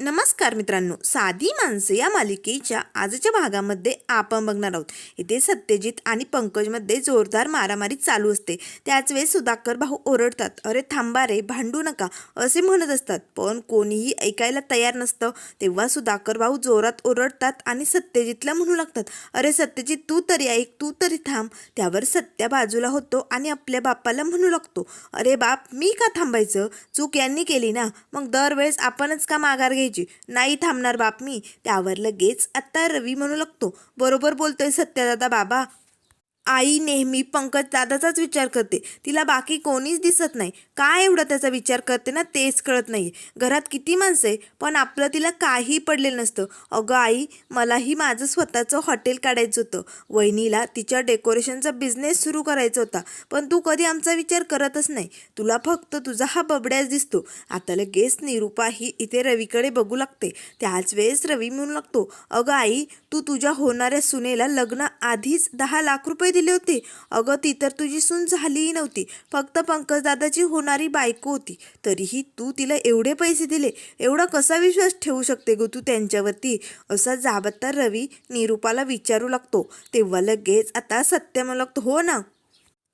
नमस्कार मित्रांनो साधी माणसं या मालिकेच्या आजच्या भागामध्ये आपण बघणार आहोत. इथे सत्यजित आणि पंकजमध्ये जोरदार मारामारी चालू असते. त्याच वेळेस सुधाकर भाऊ ओरडतात अरे थांबा रे भांडू नका असे म्हणत असतात. पण कोणीही ऐकायला तयार नसतं. तेव्हा सुधाकर भाऊ जोरात ओरडतात आणि सत्यजितला म्हणू लागतात अरे सत्यजित तू तरी ऐक तू तरी थांब. त्यावर सत्या बाजूला होतो आणि आपल्या बापाला म्हणू लागतो अरे बाप मी का थांबायचं? चूक यांनी केली ना. मग दरवेळेस आपणच का माघार घ्यायची? नाही थांबणार बाप मी. त्यावर लगेच आत्ता रवी म्हणू लागतो. बरोबर बोलतोय सत्यदादा बाबा. आई नेहमी पंकज दादाचाच विचार करते. तिला बाकी कोणीच दिसत नाही. काय एवढा त्याचा विचार करते ना तेच कळत नाही घरात किती माणसं आहे पण आपलं तिला काही पडलेलं नसतं. अगं आई मलाही माझं स्वतःचं हॉटेल काढायचं होतं. वहिनीला तिच्या डेकोरेशनचा बिझनेस सुरू करायचा होता. पण तू कधी आमचा विचार करतच नाही. तुला फक्त तुझा हा बबड्याच दिसतो. आता लगेच निरूपा ही इथे रवीकडे बघू लागते. त्याच वेळेस रवी म्हणू लागतो अगं आई तू तुझ्या होणाऱ्या सुनेला लग्न आधीच दहा लाख रुपये दिले होते. अगं ती तर तुझी सून झालीही नव्हती. फक्त पंकजदादाची होणारी बायको होती. तरीही तू तिला एवढे पैसे दिले. एवढा कसा विश्वास ठेवू शकते गो तू त्यांच्यावरती? असा जाबत्ता रवी निरूपाला विचारू लागतो. तेव्हा लगेच आता सत्य म्हणू लागतो हो ना?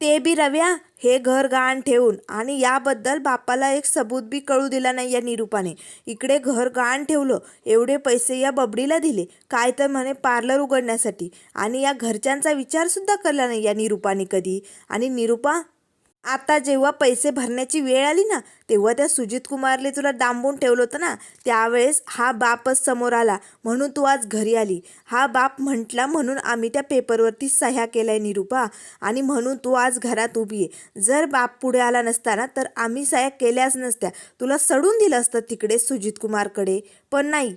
ते बी रव्या हे घर गहाण ठेवून. आणि याबद्दल बापाला एक सबूत बी कळू दिला नाही या निरूपाने. इकडे घर गहाण ठेवलं एवढे पैसे या बबडीला दिले काय तर म्हणे पार्लर उघडण्यासाठी. आणि या घरच्यांचा विचारसुद्धा केला नाही या निरूपाने कधी. आणि निरूपा आता जेव्हा पैसे भरण्याची वेळ आली ना तेव्हा त्या सुजित कुमारले तुला डांबून ठेवलं होतं ना त्यावेळेस हा बापच समोर आला. म्हणून तू आज घरी आली. हा बाप म्हटला म्हणून आम्ही त्या पेपरवरती सह्या केल्या निरूपा आणि म्हणून तू आज घरात उभी आहे. जर बाप पुढे आला नसता ना तर आम्ही सह्या केल्याच नसत्या. तुला सडून दिलं असतं तिकडे सुजित कुमारकडे. पण नाही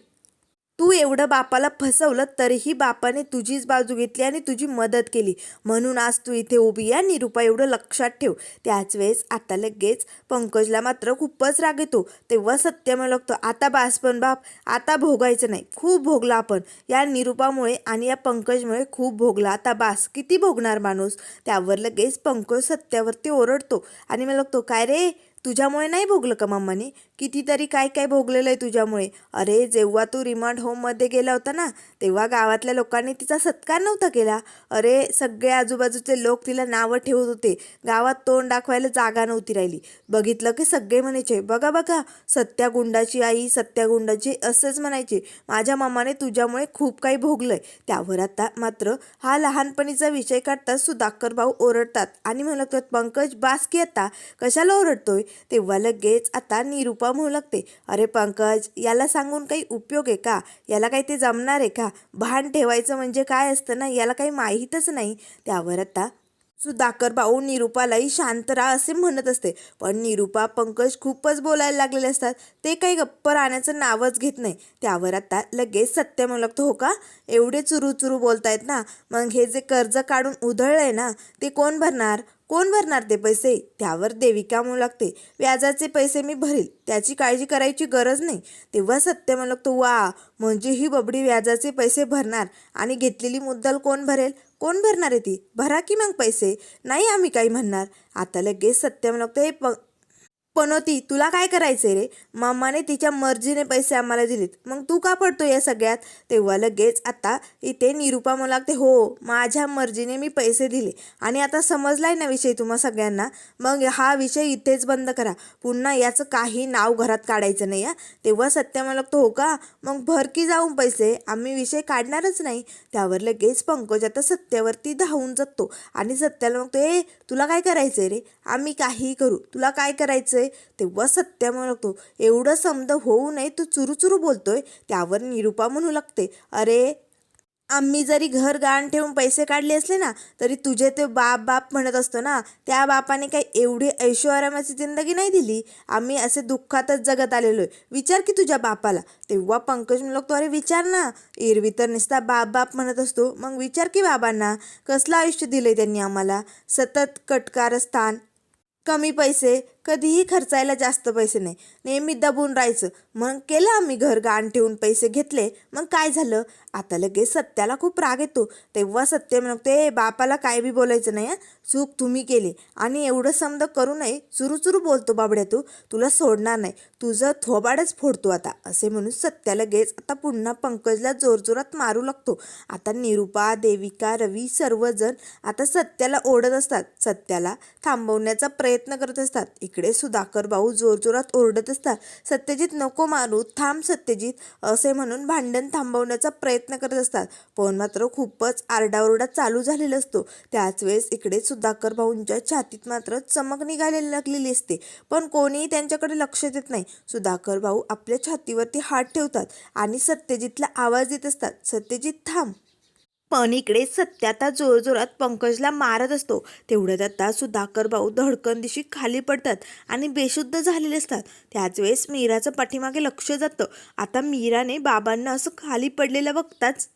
तू एवढं बापाला फसवलं तरीही बापाने तुझीच बाजू घेतली आणि तुझी मदत केली. म्हणून आज तू इथे उभी आहे निरुपा एवढं लक्षात ठेव. त्याच वेळेस आता लगेच पंकजला मात्र खूपच राग येतो. तेव्हा सत्य म्हणू लागतो आता बास पण बाप आता भोगायचं नाही. खूप भोगला आपण या निरूपामुळे आणि या पंकजमुळे खूप भोगला. आता बास किती भोगणार माणूस त्यावर लगेच पंकज सत्यावरती ओरडतो आणि मला लागतो काय रे तुझ्यामुळे नाही भोगलं का मम्माने? कितीतरी काय काय भोगलेलं आहे तुझ्यामुळे. अरे जेव्हा तू रिमांड होममध्ये गेला होता ना तेव्हा गावातल्या लोकांनी तिचा सत्कार नव्हता केला. अरे सगळे आजूबाजूचे लोक तिला नावं ठेवत होते. गावात तोंड दाखवायला जागा नव्हती राहिली. बघितलं की सगळे म्हणायचे बघा बघा सत्या गुंडाची आई सत्या गुंडाची असंच म्हणायचे. माझ्या मामाने तुझ्यामुळे खूप काही भोगलंय. त्यावर आता मात्र हा लहानपणीचा विषय काढताच सुधाकर भाऊ ओरडतात आणि म्हणतात पंकज बास की आता? कशाला ओरडतोय? तेव्हा लगेच आता निरूपा म्हणू लागते. अरे पंकज याला सांगून काही उपयोग आहे का? याला काही ते जमणार आहे का? भान ठेवायचं म्हणजे काय असतं ना? याला काही माहीतच नाही. त्यावर आता सुधाकर भाऊ निरूपालाही शांत राहा असे म्हणत असते. पण निरूपा पंकज खूपच बोलायला लागलेले असतात. ते काही गप्प राहण्याचं नावच घेत नाही. त्यावर आता लगेच सत्य म्हणू लागतो हो का? एवढे चुरू चुरू बोलतायत ना? मग हे जे कर्ज काढून उधळलंय ना ते कोण भरणार? कोण भरणार ते पैसे? त्यावर देवी म्हणू लागते. व्याजाचे पैसे मी भरील त्याची काळजी करायची गरज नाही. तेव्हा सत्य म्हणलं लागतो वा म्हणजे ही बबडी व्याजाचे पैसे भरणार आणि घेतलेली मुद्दल कोण भरेल? कोण भरणार आहे ती? भरा की मग पैसे. नाही आम्ही काही म्हणणार. आता लगेच सत्य म्हणतो ते हे प पनोती तुला काय करायचंय रे? मामाने तिच्या मर्जीने पैसे आम्हाला दिलेत. मग तू का पडतो या सगळ्यात? तेव्हा लगेच आता इथे निरूपा मला लागते हो माझ्या मर्जीने मी पैसे दिले. आणि आता समजलाय ना विषय तुम्हा सगळ्यांना? मग हा विषय इथेच बंद करा. पुन्हा याचं काही नाव घरात काढायचं नाही हा. तेव्हा सत्य मला लागतो हो का? मग भरकी जाऊन पैसे. आम्ही विषय काढणारच नाही. त्यावर लगेच पंकज आता सत्यावरती धावून जातो आणि सत्याला म्हणतो ए तुला काय करायचंय रे? आम्ही काहीही करू. तुला काय करायचंय तेव्हा सत्या म्हणतो एवढं समद होऊ नये तू चुरूचुरू बोलतोय त्यावर निरूपा म्हणू लागते. अरे आम्ही जरी घर गाण ठेवून पैसे काढले असले ना तरी तुझे ते बाप बाप म्हणत असतो ना त्या बापाने काही एवढी ऐशोआरामाची जिंदगी नाही दिली. आम्ही असे दुःखातच जगत आलेलो आहे. विचार की तुझ्या बापाला. तेव्हा पंकज म्हणतो अरे विचार ना. एरवी तर नुसता बाप बाप म्हणत असतो. मग विचार की बाबांना कसलं आयुष्य दिलंय त्यांनी आम्हाला? सतत कटकारस्थान कमी पैसे कधीही खर्चायला जास्त पैसे नाही. नेहमी दबून राहायचं. मग केलं आम्ही घर गाण ठेवून पैसे घेतले. मग काय झालं? आता लगेच सत्याला खूप राग येतो. तेव्हा सत्य म्हणते बापाला काय बी बोलायचं नाही चूक तुम्ही केली. आणि एवढं समद करू नये. चुरू चुरू बोलतो बाबड्या तू. तुला सोडणार नाही. तुझं थोबाडच फोडतो आता. असे म्हणून सत्या लगेच आता पुन्हा पंकजला जोरजोरात मारू लागतो. आता निरुपा देविका रवी सर्वजण आता सत्याला ओढत असतात. सत्याला थांबवण्याचा प्रयत्न करत असतात. इकडे सुधाकर भाऊ जोरजोरात ओरडत असतात. सत्यजित नको मारू. थांब सत्यजित. असे म्हणून भांडण थांबवण्याचा प्रयत्न प्रयत्न करत असतात. पण मात्र खूपच आरडाओरडा चालू झालेला असतो. त्याच वेळेस इकडे सुधाकर भाऊंच्या छातीत मात्र चमक निघायला लागलेली असते. पण कोणीही त्यांच्याकडे लक्ष देत नाही. सुधाकर भाऊ आपल्या छातीवरती हात ठेवतात आणि सत्यजितला आवाज देत असतात. सत्यजित थांब. पण इकडे सत्य आता जोरजोरात पंकजला मारत असतो. तेवढ्यात आता सुधाकर भाऊ धडकन दिशी खाली पडतात आणि बेशुद्ध झालेले असतात. त्याच वेळेस मीराचं पाठीमागे लक्ष जातं. आता मीराने बाबांना असं खाली पडलेलं बघताच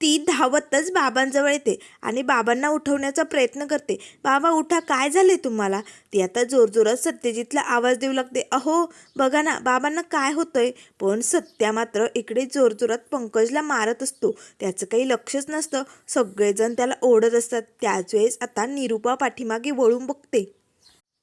ती धावतच बाबांजवळ येते आणि बाबांना उठवण्याचा प्रयत्न करते. बाबा उठा काय झाले तुम्हाला? ती आता जोरजोरात सत्यजितला आवाज देऊ लागते. अहो बघा ना बाबांना काय होतंय? पण सत्या मात्र इकडे जोरजोरात पंकजला मारत असतो. त्याचं काही लक्षच नसतं. सगळेजण त्याला ओढत असतात. त्याच वेळेस आता निरुपा पाठीमागे वळून बघते.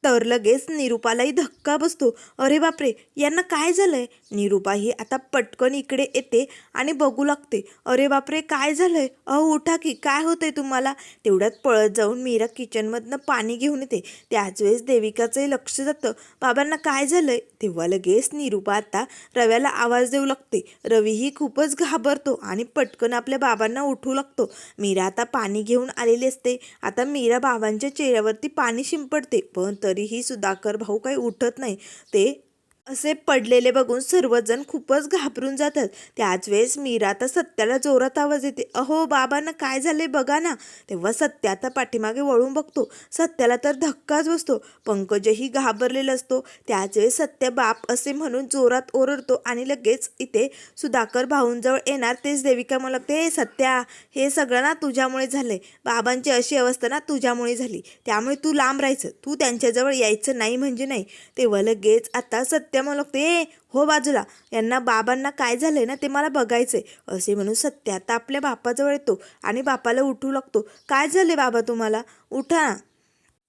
तर लगेच निरुपालाही धक्का बसतो. अरे बापरे यांना काय झालंय? निरुपा ही आता पटकन इकडे येते आणि बघू लागते. अरे बापरे काय झालंय? अहो उठा की काय होतंय तुम्हाला? तेवढ्यात पळत जाऊन मीरा किचनमधनं पाणी घेऊन येते. त्याच वेळेस देविकाचंही लक्ष जातं. बाबांना काय झालंय? तेव्हा लगेच निरुपा आता रव्याला आवाज देऊ लागते. रवीही खूपच घाबरतो आणि पटकन आपल्या बाबांना उठू लागतो. मीरा आता पाणी घेऊन आलेली असते. आता मीरा बाबांच्या चेहऱ्यावरती पाणी शिंपडते पण तरीही सुधाकर भाऊ काही उठत नाही. ते असे पडलेले बघून सर्वजण खूपच घाबरून जातात. त्याच वेळेस मीरा आता सत्याला जोरात आवाज येते. अहो बाबांना काय झाले बघा ना. तेव्हा सत्या आता पाठीमागे वळून बघतो. सत्याला तर धक्काच बसतो. पंकजही घाबरलेला असतो. त्याच वेळेस सत्य बाप असे म्हणून जोरात ओरडतो आणि लगेच इथे सुधाकर भाऊंजवळ येणार. तेच देविका मला लागते हे सत्या हे सगळं ना तुझ्यामुळे झालंय. बाबांची अशी अवस्था ना तुझ्यामुळे झाली. त्यामुळे तू लांब राहायचं. तू त्यांच्याजवळ यायचं नाही म्हणजे नाही. तेव्हा लगेच आता सत्य मला लागते ए हो बाजूला. यांना बाबांना काय झालंय ना ते मला बघायचंय. असे म्हणून सत्य आता आपल्या बापाजवळ येतो आणि बापाला उठू लागतो. काय झाले बाबा तुम्हाला? उठा ना.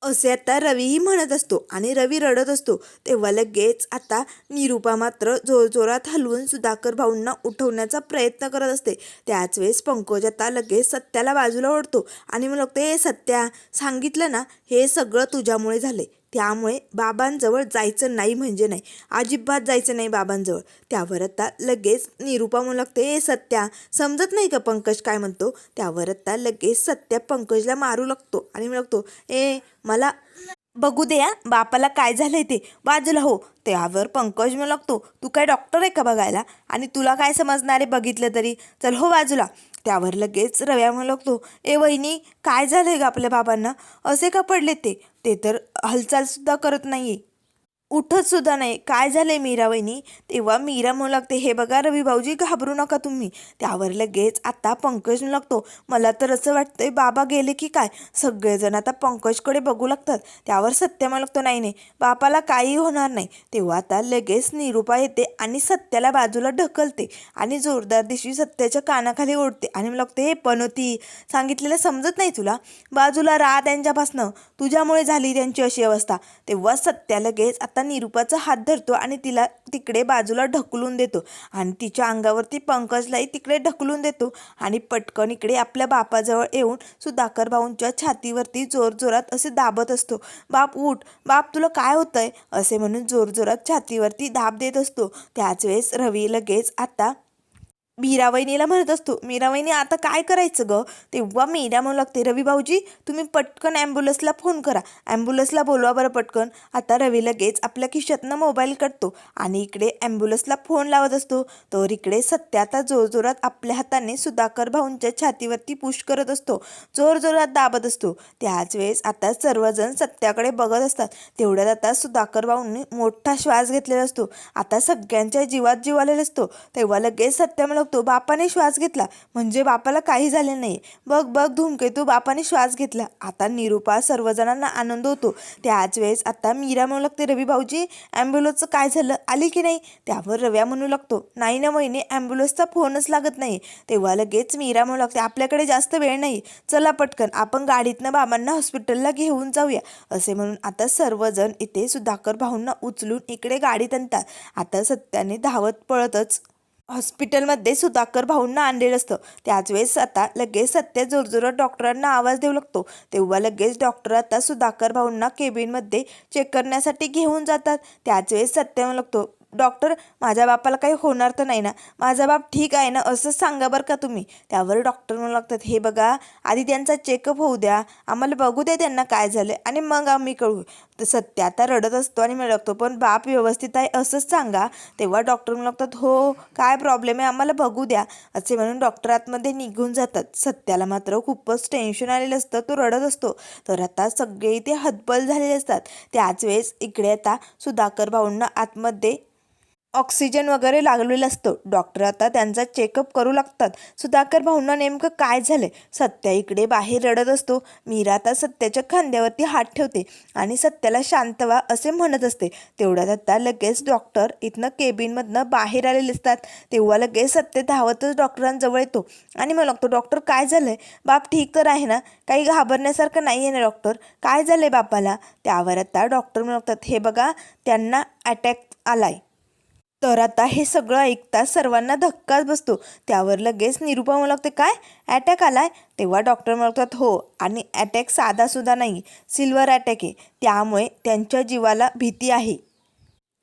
असे आता रवीही म्हणत असतो आणि रवी रडत असतो. तेव्हा लगेच आता निरुपा मात्र जोरजोरात हलवून सुधाकर भाऊंना उठवण्याचा प्रयत्न करत असते. त्याच वेळेस पंकज आता लगेच सत्याला बाजूला ओढतो आणि मग ते सत्या सांगितलं ना हे सगळं तुझ्यामुळे झाले त्यामुळे बाबांजवळ जायचं नाही म्हणजे नाही. अजिबात जायचं नाही बाबांजवळ. त्यावर आता लगेच निरुपा म्हणू लागते ए सत्या समजत नाही का पंकज काय म्हणतो? त्यावर आता लगेच सत्या पंकजला मारू लागतो आणि म्हणू लागतो ए मला बघू दे या बापाला काय झालंय ते? बाजूला हो. त्यावर पंकज म्हणू लागतो तू काय डॉक्टर आहे का बघायला? आणि तुला काय समजणार आहे बघितलं तरी? चल हो बाजूला. त्यावर लगेच रव्या म्हणू लागतो ए वहिनी काय झालंय का आपल्या बाबांना? असे का पडले ते? ते तर हालचालसुद्धा करत नाही उठत सुद्धा नाही. काय झालंय मीरा वहिनी तेव्हा मीरा म्हणू लागते हे बघा रवी भाऊजी घाबरू नका तुम्ही. त्यावर लगेच आता पंकज म्हणू लागतो मला तर असं वाटतंय बाबा गेले की काय? सगळेजण आता पंकजकडे बघू लागतात. त्यावर सत्य म्हणू लागतो नाही नाही बापाला काही होणार नाही. तेव्हा आता लगेच निरुपा येते आणि सत्याला बाजूला ढकलते आणि जोरदार दिशी सत्याच्या कानाखाली ओढते आणि मग लागते हे पनोती सांगितलेलं समजत नाही तुला? बाजूला राहा त्यांच्यापासनं तुझ्यामुळे झाली त्यांची अशी अवस्था. तेव्हा सत्या लगेच आता निरुपाचा हात धरतो आणि तिला तिकडे बाजूला ढकलून देतो. आणि तिच्या अंगावरती पंकजलाही तिकडे ढकलून देतो. आणि पटकन इकडे आपल्या बापाजवळ येऊन सुधाकर भाऊंच्या छातीवरती जोरजोरात असे दाबत असतो. बाप उठ. बाप तुला काय होतंय? असे म्हणून जोरजोरात छातीवरती दाब देत असतो. त्याच वेळेस रवी लगेच आता मीरावहिनीला म्हणत असतो मीरावहिनी आता काय करायचं ग? तेव्हा मीरा म्हणू लागते रवी भाऊजी तुम्ही पटकन ॲम्ब्युलन्सला फोन करा. ॲम्ब्युलन्सला बोलवा बरं पटकन. आता रवी लगेच आपल्या खिशातनं मोबाईल काढतो आणि इकडे ॲम्ब्युलन्सला फोन लावत असतो. तर इकडे सत्या आता जोरजोरात आपल्या हाताने सुधाकर भाऊंच्या छातीवरती पुश करत असतो. जोरजोरात दाबत असतो. त्याच वेळेस आता सर्वजण सत्याकडे बघत असतात. तेवढ्यात आता सुधाकर भाऊंनी मोठा श्वास घेतलेला असतो. आता सगळ्यांच्या जीवात जीव आलेला असतो. तेव्हा लगेच सत्य मला बापाने श्वास घेतला. म्हणजे बापाला काही झाले नाही. बघ बघ धूमकेतू बापाने श्वास घेतला. आता निरूपा सर्वजणांना आनंद होतो. त्याच वेळेस आता मीरा म्हणू लागते रवी भाऊजी ॲम्ब्युलन्सचं काय झालं? आली की नाही? त्यावर रव्या म्हणू लागतो नाही ना महिने ॲम्ब्युलन्सचा फोनच लागत नाही. तेव्हा लगेच मीरा म्हणू लागते आपल्याकडे जास्त वेळ नाही. चला पटकन आपण गाडीतनं बाबांना हॉस्पिटलला घेऊन जाऊया. असे म्हणून आता सर्वजण इथे सुधाकर भाऊंना उचलून इकडे गाडीत आणतात आता सत्याने धावत पळतच हॉस्पिटलमध्ये सुधाकर भाऊंना आणलेलं असतं. त्याच वेळेस आता लगेच सत्य जोरजोरात डॉक्टरांना आवाज देऊ लागतो. तेव्हा लगेच डॉक्टर आता सुधाकर भाऊंना केबिनमध्ये चेक करण्यासाठी घेऊन जातात. त्याच वेळेस सत्य लागतो डॉक्टर माझ्या बापाला काही होणार तर नाही ना? माझा बाप ठीक आहे ना? असं सांगा बरं का तुम्ही? त्यावर डॉक्टर म्हणू लागतात हे बघा आधी त्यांचा चेकअप होऊ द्या. आम्हाला बघू द्या त्यांना काय झालं आणि मग आम्ही कळू. सत्य आता रडत असतो आणि मला लागतो पण बाप व्यवस्थित आहे असंच सांगा. तेव्हा डॉक्टर म्हणू लागतात हो काय प्रॉब्लेम आहे? आम्हाला बघू द्या. असे म्हणून डॉक्टर आतमध्ये निघून जातात. सत्याला मात्र खूपच टेन्शन आलेलं असतं. तो रडत असतो. तर आता सगळे इथे हतबल झालेले असतात. त्याच वेळेस इकडे आता सुधाकर भाऊंना आतमध्ये ऑक्सिजन वगैरे लागलेलं असतं. डॉक्टर आता त्यांचा चेकअप करू लागतात. सुधाकर भाऊंना नेमकं काय झालंय? सत्या इकडे बाहेर रडत असतो. मीरा आता सत्याच्या खांद्यावरती हात ठेवते आणि सत्याला शांत व्हा असे म्हणत असते. तेवढ्यात आता लगेच डॉक्टर इथनं केबिनमधनं बाहेर आलेले असतात तेव्हा लगेच सत्य धावतच डॉक्टरांजवळ येतो आणि मग लागतो डॉक्टर काय झालंय? बाप ठीक तर आहे ना? काही घाबरण्यासारखं नाही आहे ना डॉक्टर? काय झालंय बापाला? त्यावर आता डॉक्टर म्हणतात हे बघा त्यांना अटॅक आलाय. तर आता हे सगळं ऐकता सर्वांना धक्काच बसतो. त्यावर लगेच निरूपा म्हणू लागते काय? अटॅक आलाय? तेव्हा डॉक्टर म्हणतात हो आणि अटॅक साधासुद्धा नाही. सिल्वर अटॅक आहे. त्यामुळे त्यांच्या जीवाला भीती आहे.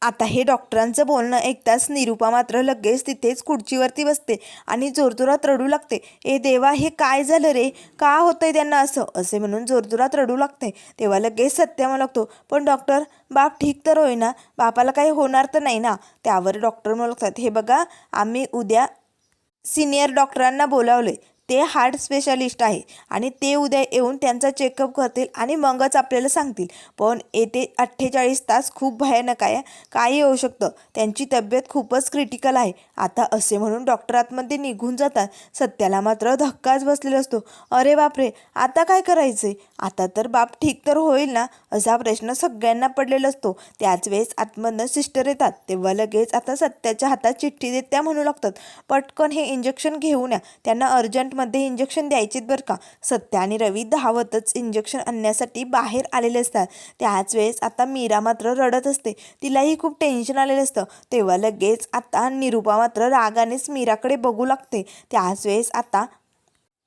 आता हे डॉक्टरांचं बोलणं ऐकताच निरूपा मात्र लगेच तिथेच खुर्चीवरती बसते आणि जोरजोरात रडू लागते. ए देवा हे काय झालं रे? का होतंय त्यांना असं? असे म्हणून जोरजोरात रडू लागते. तेव्हा लगेच सत्य लागतो पण डॉक्टर बाप ठीक तर होईना बापाला काही होणार तर नाही ना? त्यावर डॉक्टर म्हणू लागतात हे बघा आम्ही उद्या सिनियर डॉक्टरांना बोलावले ते हार्ट स्पेशालिस्ट आहे आणि ते उद्या येऊन त्यांचा चेकअप करतील आणि मगच आपल्याला सांगतील. पण येते अठ्ठेचाळीस तास खूप भयानक आहे. काही होऊ शकतं. त्यांची तब्येत खूपच क्रिटिकल आहे. आता असे म्हणून डॉक्टर आतमध्ये निघून जातात. सत्याला मात्र धक्काच बसलेला असतो. अरे बापरे! आता काय करायचे आता तर बाप ठीक तर होईल ना? असा प्रश्न सगळ्यांना पडलेला असतो. त्याच वेळेस आतमधनं सिस्टर येतात. तेव्हा लगेच आता सत्याच्या हातात चिठ्ठी देत त्या म्हणू लागतात. पटकन हे इंजेक्शन घेऊन या. त्यांना अर्जंट मध्ये इंजेक्शन द्यायचेत बरं का? सत्य आणि रवी धावतच इंजेक्शन आणण्यासाठी बाहेर आलेले असतात. त्याच वेळेस आता मीरा मात्र रडत असते. तिलाही खूप टेन्शन आलेलं असतं. तेव्हा लगेच आता निरूपा मात्र रागानेच मीराकडे बघू लागते. त्याच वेळेस आता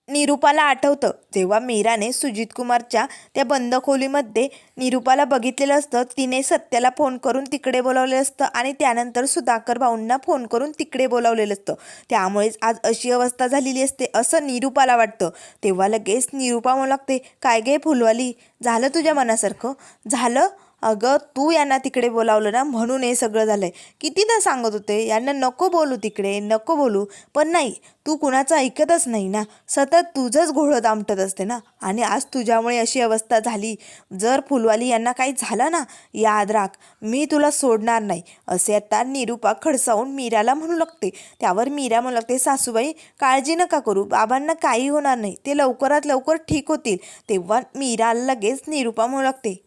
निरूपाला आठवतं. जेव्हा मीराने सुजित कुमारच्या त्या बंद खोलीमध्ये निरूपाला बघितलेलं असतं तिने सत्याला फोन करून तिकडे बोलावलेलं असतं आणि त्यानंतर सुधाकर भाऊंना फोन करून तिकडे बोलावलेलं असतं. त्यामुळेच आज अशी अवस्था झालेली असते असं निरूपाला वाटतं. तेव्हा लगेच निरूपा म्हणू लागते काय गे फुलवाली? झालं तुझ्या मनासारखं? झालं? अगं तू यांना तिकडे बोलावलं ना म्हणून हे सगळं झालं आहे कितीदा सांगत होते यांना नको बोलू तिकडे नको बोलू. पण नाही तू कुणाचं ऐकतच नाही ना. सतत तुझंच घोळत दामटत असते ना. आणि आज तुझ्यामुळे अशी अवस्था झाली. जर फुलवाली यांना काही झालं ना याद राख मी तुला सोडणार नाही. असे आता निरूपा खडसावून मीराला म्हणू लागते. त्यावर मीरा म्हणू लागते सासूबाई काळजी नका करू. बाबांना काही होणार नाही. ते लवकरात लवकर ठीक होतील. तेव्हा मीरा लगेच निरूपा म्हणू लागते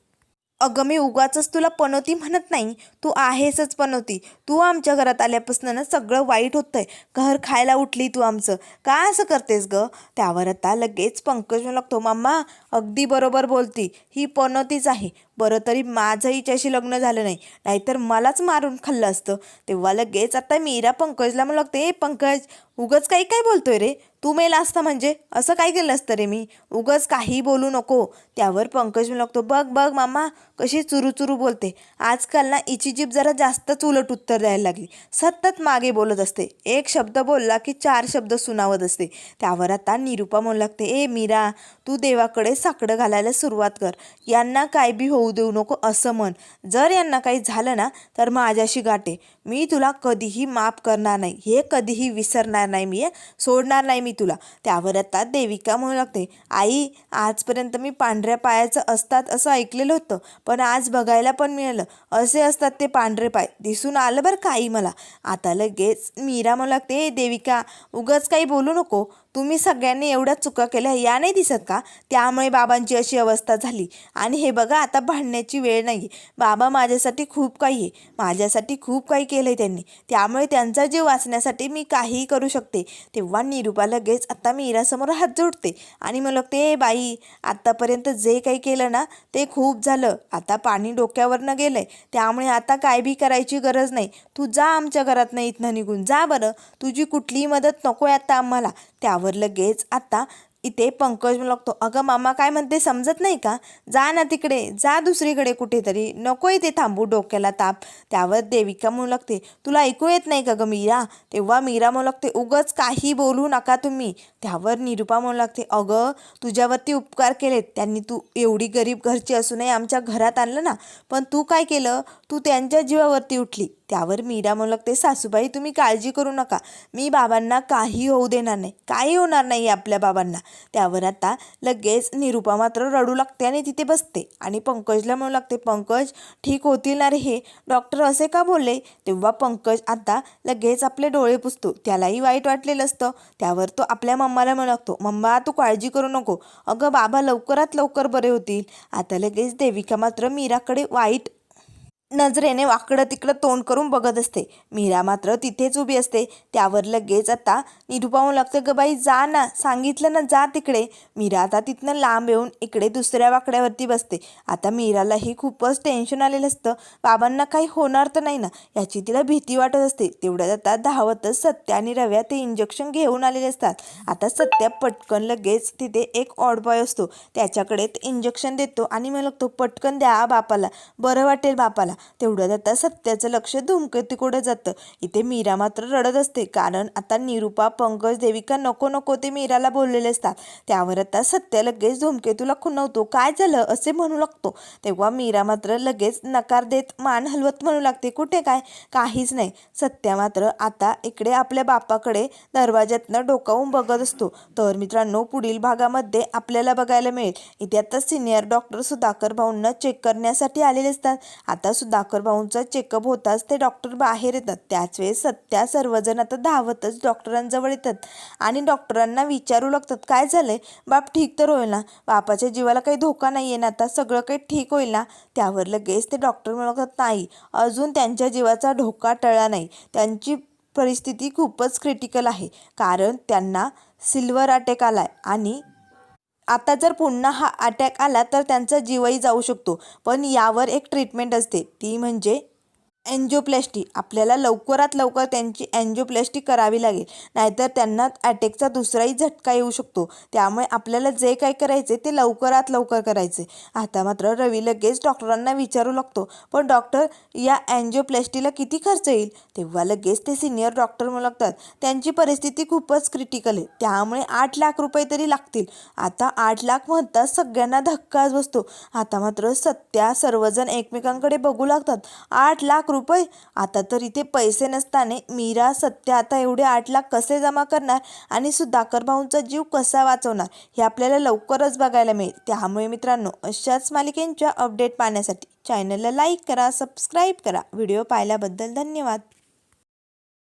अगं मी उगाचच तुला पनोती म्हणत नाही. तू आहेसच पनोती. तू आमच्या घरात आल्यापासून ना सगळं वाईट होतंय. घर खायला उठली तू आमचं. का असं करतेस ग? त्यावर आता लगेच पंकज म्हणू लागतो मम्मा अगदी बरोबर बोलती. ही पनोतीच आहे. बरं तरी माझं हिच्याशी लग्न झालं नाही. नाहीतर मलाच मारून खाल्लं असतं. तेव्हा लगेच आता मीरा पंकजला म्हणू लागते ए पंकज उगच काही काय बोलतोय रे. तू मेला असता म्हणजे. असं काय केलं असतं रे मी. उगच काही बोलू नको. त्यावर पंकज म्हणू लागतो बघ बघ मामा कशी चुरू चुरू बोलते. आजकाल ना इची जीभ जरा जास्तच उलट उत्तर द्यायला लागली. सतत मागे बोलत असते. एक शब्द बोलला की चार शब्द सुनावत असते. त्यावर आता निरूपा म्हणू लागते ए मीरा तू देवाकडे साकडं घालायला सुरुवात कर. यांना काय बी होऊ देऊ नको असं म्हण. जर यांना काही झालं ना तर माझ्याशी गाठे. मी तुला कधीही माफ करणार नाही. हे कधीही विसरणार नाही मी सोडणार नाही मी तुला. त्यावर आता देविका म्हणू लागते आई आजपर्यंत मी पांढऱ्या पायाचं असतात असं ऐकलेलं होतं पण आज बघायला पण मिळालं. असे असतात ते पांढरे पाय. दिसून आलं बरं काही मला? आता लगेच मीरा म्हणू लागते देविका उगाच काही बोलू नको. तुम्ही सगळ्यांनी एवढ्या चुका केल्या या नाही दिसत का? त्यामुळे बाबांची अशी अवस्था झाली. आणि हे बघा आता भांडण्याची वेळ नाही बाबा माझ्यासाठी खूप काही आहे. माझ्यासाठी खूप काही केलं आहे त्यांनी. त्यामुळे त्यांचा जीव वाचण्यासाठी मी काहीही करू शकते. तेव्हा निरूपा लगेच आता मीरासमोर हात जोडते आणि मग लागते बाई आत्तापर्यंत जे काही केलं ना ते खूप झालं. आता पाणी डोक्यावरनं गेलंय. त्यामुळे आता काय बी करायची गरज नाही. तू जा आमच्या घरात नाही इथनं निघून. जा बरं. तुझी कुठलीही मदत नको आहे आता आम्हाला. त्यावर लगेच आता इथे पंकज म्हणू लागतो. अगं मामा काय म्हणते समजत नाही का? जा ना तिकडे जा दुसरीकडे कुठेतरी. नको इथे थांबू डोक्याला ताप. त्यावर देविका म्हणू लागते तुला ऐकू येत नाही का गं मीरा? तेव्हा मीरा म्हणू लागते उगच काही बोलू नका तुम्ही. त्यावर निरुपा म्हणू लागते अगं तुझ्यावरती उपकार केलेत. त्यांनी तू एवढी गरीब घरची असूनही आमच्या घरात आणलं ना. पण तू काय केलं? तू त्यांच्या जीवावरती उठली. त्यावर मीरा म्हणू लागते सासूबाई तुम्ही काळजी करू नका. मी बाबांना काही होऊ देणार नाही. काही होणार नाही आपल्या बाबांना. त्यावर आता लगेच निरुपा मात्र रडू लागते आणि तिथे बसते. आणि पंकजला म्हणू लागते पंकज ठीक होतील ना रे हे? डॉक्टर असे का बोलले? तेव्हा पंकज आता लगेच आपले डोळे पुसतो. त्यालाही वाईट वाटलेलं असतं. त्यावर तो आपल्या मम्माला म्हणू लागतो मम्मा तू काळजी करू नको. अगं बाबा लवकरात लवकर बरे होतील. आता लगेच देविका मात्र मीराकडे वाईट नजरेने वाकडं तिकडं तोंड करून बघत असते. मीरा मात्र तिथेच उभी असते. त्यावर लगेच आता निरुपाहून लागतं ग बाई जा ना. सांगितलं ना जा तिकडे. मीरा आता तिथनं लांब येऊन इकडे दुसऱ्या वाकड्यावरती बसते. आता मीरालाही खूपच टेन्शन आलेलं असतं. बाबांना काही होणार तर नाही ना याची तिला भीती वाटत असते. तेवढ्यात आता धावतच सत्या आणि रव्या ते इंजेक्शन घेऊन आलेले असतात. आता सत्या पटकन लगेच तिथे एक ऑड बॉय असतो. त्याच्याकडे ते इंजेक्शन देतो आणि मग लागतो पटकन द्या बापाला. बरं वाटेल बापाला. तेवढ्यात आता सत्याचं लक्ष धुमकेतीकडे जातं? इथे मीरा मात्र रडत असते. कारण आता निरुपा पंकज देविका नको नको ते मीराला बोललेले असतात. त्यावर आता सत्या लगेच धूमकेतूला खुणवतो. काय झालं? असे म्हणू लागतो. तेव्हा मीरा मात्र लगेच नकार देत मान हलवत म्हणू लागते. कुठे काय? काहीच नाही. सत्या मात्र आता इकडे आपल्या बापाकडे दरवाज्यातनं डोकावून बघत असतो. तर मित्रांनो पुढील भागामध्ये आपल्याला बघायला मिळेल. इथे आता सिनियर डॉक्टर सुधाकर भाऊंना चेक करण्यासाठी आलेले असतात. आता सुद्धा भाऊंचा चेकअप होताच ते डॉक्टर बाहेर येतात. त्याच वेळेस सत्या सर्वजण आता धावतच डॉक्टरांजवळ येतात. आणि डॉक्टरांना विचारू लागतात काय झालंय? बाप ठीक तर होईल ना? बापाच्या जीवाला काही धोका नाही आहे ना आता? सगळं काही ठीक होईल ना? त्यावर लगेच ते डॉक्टर म्हणतात नाही अजून त्यांच्या जीवाचा धोका टळला नाही. त्यांची परिस्थिती खूपच क्रिटिकल आहे. कारण त्यांना सिल्वर अटॅक आहे आणि आता जर पुन्हा हा अटॅक आला तर त्यांचा जीवही जाऊ शकतो. पण यावर एक ट्रीटमेंट असते. ती म्हणजे एन्जिओप्लॅस्टी आपल्याला लवकरात लवकर त्यांची एन्जिओप्लॅस्टी करावी लागेल. नाहीतर त्यांना अटॅकचा दुसराही झटका येऊ शकतो. त्यामुळे आपल्याला जे काय करायचे ते लवकरात लवकर करायचे आता मात्र रवी लगेच डॉक्टरांना विचारू लागतो. पण डॉक्टर या एन्जिओप्लॅस्टीला किती खर्च येईल? तेव्हा लगेच ते सिनियर डॉक्टर म्हणू लागतात त्यांची परिस्थिती खूपच क्रिटिकल आहे. त्यामुळे आठ लाख रुपये तरी लागतील. आता आठ लाख म्हणताच सगळ्यांना धक्काच बसतो. आता मात्र सत्या सर्वजण एकमेकांकडे बघू लागतात. आठ लाख रुपये? आता तर इथे पैसे नसताना मीरा सत्य आता एवढे आठ लाख कसे जमा करणार आणि सुधाकर भाऊंचा जीव कसा वाचवणार हे आपल्याला लवकरच बघायला मिळेल. त्यामुळे मित्रांनो अशाच मालिकेंच्या अपडेट पाहण्यासाठी चॅनलला लाईक करा सबस्क्राईब करा. व्हिडिओ पाहिल्याबद्दल धन्यवाद.